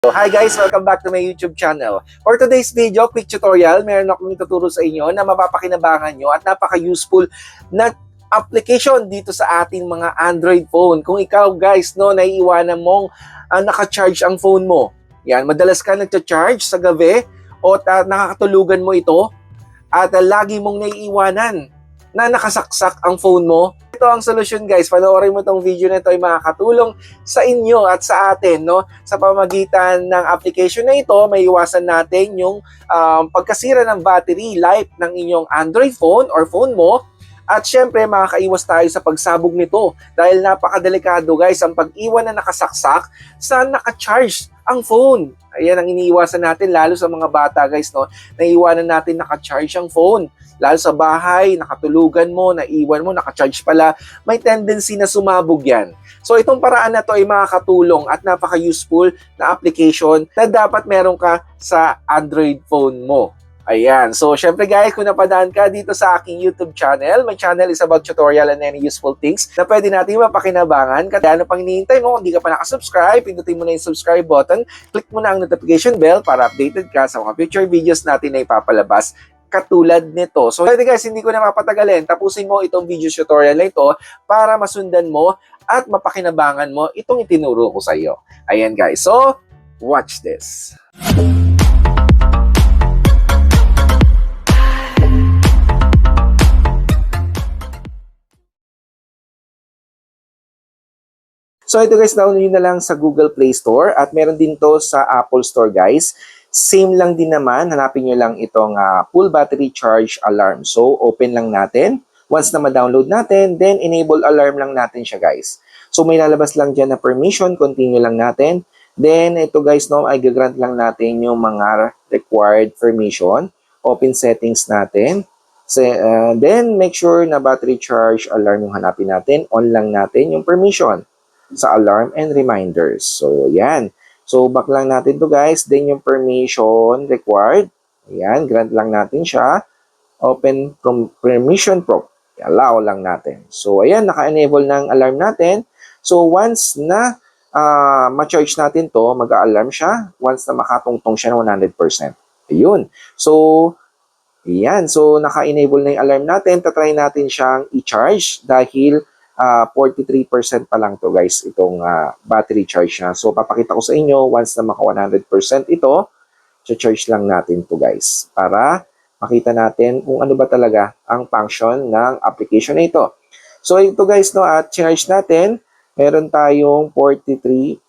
Hi guys! Welcome back to my YouTube channel. For today's video, quick tutorial, meron akong ituturo sa inyo na mapapakinabangan nyo at napaka-useful na application dito sa ating mga Android phone. Kung ikaw guys, no, naiiwanan mong uh, naka-charge ang phone mo. Yan, madalas ka nagcha-charge sa gabi o uh, nakakatulugan mo ito at uh, lagi mong naiiwanan na nakasaksak ang phone mo. Ito ang solusyon guys. Panoorin mo tong video na ito ay makakatulong sa inyo at sa atin no sa pamagitan ng application na ito may iwasan natin yung um, pagkasira ng battery life ng inyong Android phone or phone mo at syempre makakaiwas tayo sa pagsabog nito dahil napakadelikado guys ang pag-iwan na nakasaksak sa naka-charge ang phone. Ayan ang iniiwasan natin lalo sa mga bata guys no. Naiiwanan natin naka-charge ang phone. Lalo sa bahay, nakatulugan mo, naiwan mo, naka-charge pala, may tendency na sumabog yan. So itong paraan na to ay makakatulong at napaka-useful na application na dapat meron ka sa Android phone mo. Ayan. So, syempre guys, kung napadaan ka dito sa aking YouTube channel, my channel is about tutorial and any useful things na pwede natin mapakinabangan. Kaya ano pang hinihintay mo, kung di ka pa nakasubscribe, pindutin mo na yung subscribe button, click mo na ang notification bell para updated ka sa mga future videos natin na ipapalabas katulad nito. So, pwede guys, hindi ko na mapatagalin. Tapusin mo itong video tutorial na ito para masundan mo at mapakinabangan mo itong itinuro ko sa iyo. Ayan guys. So, watch this. So ito guys, download na lang sa Google Play Store at meron din to sa Apple Store guys. Same lang din naman, hanapin nyo lang itong uh, full battery charge alarm. So open lang natin. Once na ma-download natin, then enable alarm lang natin siya guys. So may lalabas lang dyan na permission, continue lang natin. Then ito guys, no, ay gagrant lang natin yung mga required permission. Open settings natin. So, uh, then make sure na battery charge alarm yung hanapin natin. On lang natin yung permission sa alarm and reminders. So, yan. So, back lang natin to guys. Then, yung permission required. Ayan, grant lang natin siya. Open from permission pro. Allow lang natin. So, ayan, naka-enable ng alarm natin. So, once na uh, ma-charge natin to, mag-alarm siya. Once na makatungtong siya ng 100%. Ayun. So, ayan. So, naka-enable na yung alarm natin. Tatry natin siyang i-charge dahil uh, 43% pa lang to guys itong uh, battery charge na. So papakita ko sa inyo once na maka 100% ito, charge lang natin to guys para makita natin kung ano ba talaga ang function ng application na ito. So ito guys no at charge natin, meron tayong 43%.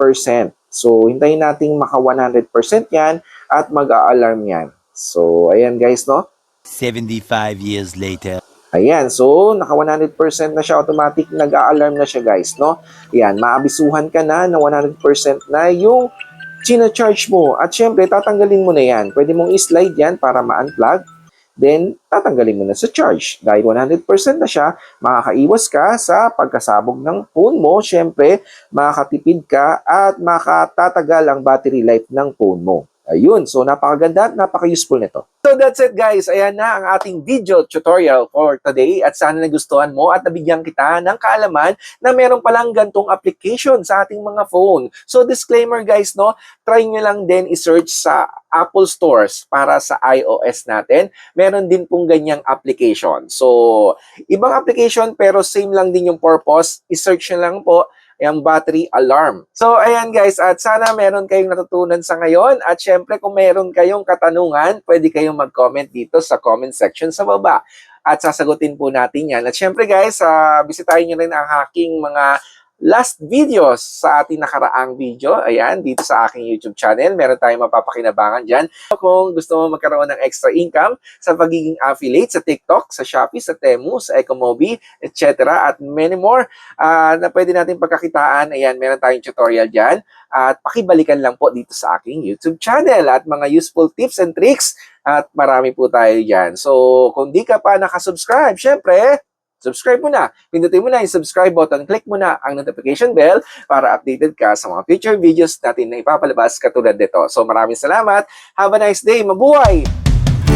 So hintayin nating maka 100% yan at mag-a-alarm yan. So ayan guys no. 75 years later. Ayan, so naka 100% na siya, automatic nag-a-alarm na siya guys, no? Ayan, maabisuhan ka na na 100% na yung china-charge mo. At syempre, tatanggalin mo na yan. Pwede mong i-slide yan para ma-unplug. Then, tatanggalin mo na sa charge. Dahil 100% na siya, makakaiwas ka sa pagkasabog ng phone mo. Syempre, makakatipid ka at makatatagal ang battery life ng phone mo. Ayun, so napakaganda at napaka-useful nito. So that's it guys, ayan na ang ating video tutorial for today at sana nagustuhan mo at nabigyan kita ng kaalaman na meron palang gantong application sa ating mga phone. So disclaimer guys, no, try nyo lang din i-search sa Apple stores para sa iOS natin. Meron din pong ganyang application. So, ibang application pero same lang din yung purpose. I-search nyo lang po yung battery alarm. So, ayan guys, at sana meron kayong natutunan sa ngayon. At syempre, kung meron kayong katanungan, pwede kayong mag-comment dito sa comment section sa baba. At sasagutin po natin yan. At syempre guys, uh, bisitahin nyo rin ang aking mga last videos sa ating nakaraang video. Ayan, dito sa aking YouTube channel. Meron tayong mapapakinabangan dyan. Kung gusto mo magkaroon ng extra income sa pagiging affiliate sa TikTok, sa Shopee, sa Temu, sa Ecomobi, etc. at many more uh, na pwede natin pagkakitaan. Ayan, meron tayong tutorial dyan. At pakibalikan lang po dito sa aking YouTube channel at mga useful tips and tricks at marami po tayo dyan. So, kung di ka pa nakasubscribe, syempre, subscribe mo na. Pindutin mo na yung subscribe button, click mo na ang notification bell para updated ka sa mga future videos natin na ipapalabas katulad nito. So maraming salamat. Have a nice day. Mabuhay!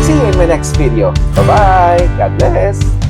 See you in my next video. Bye-bye. God bless.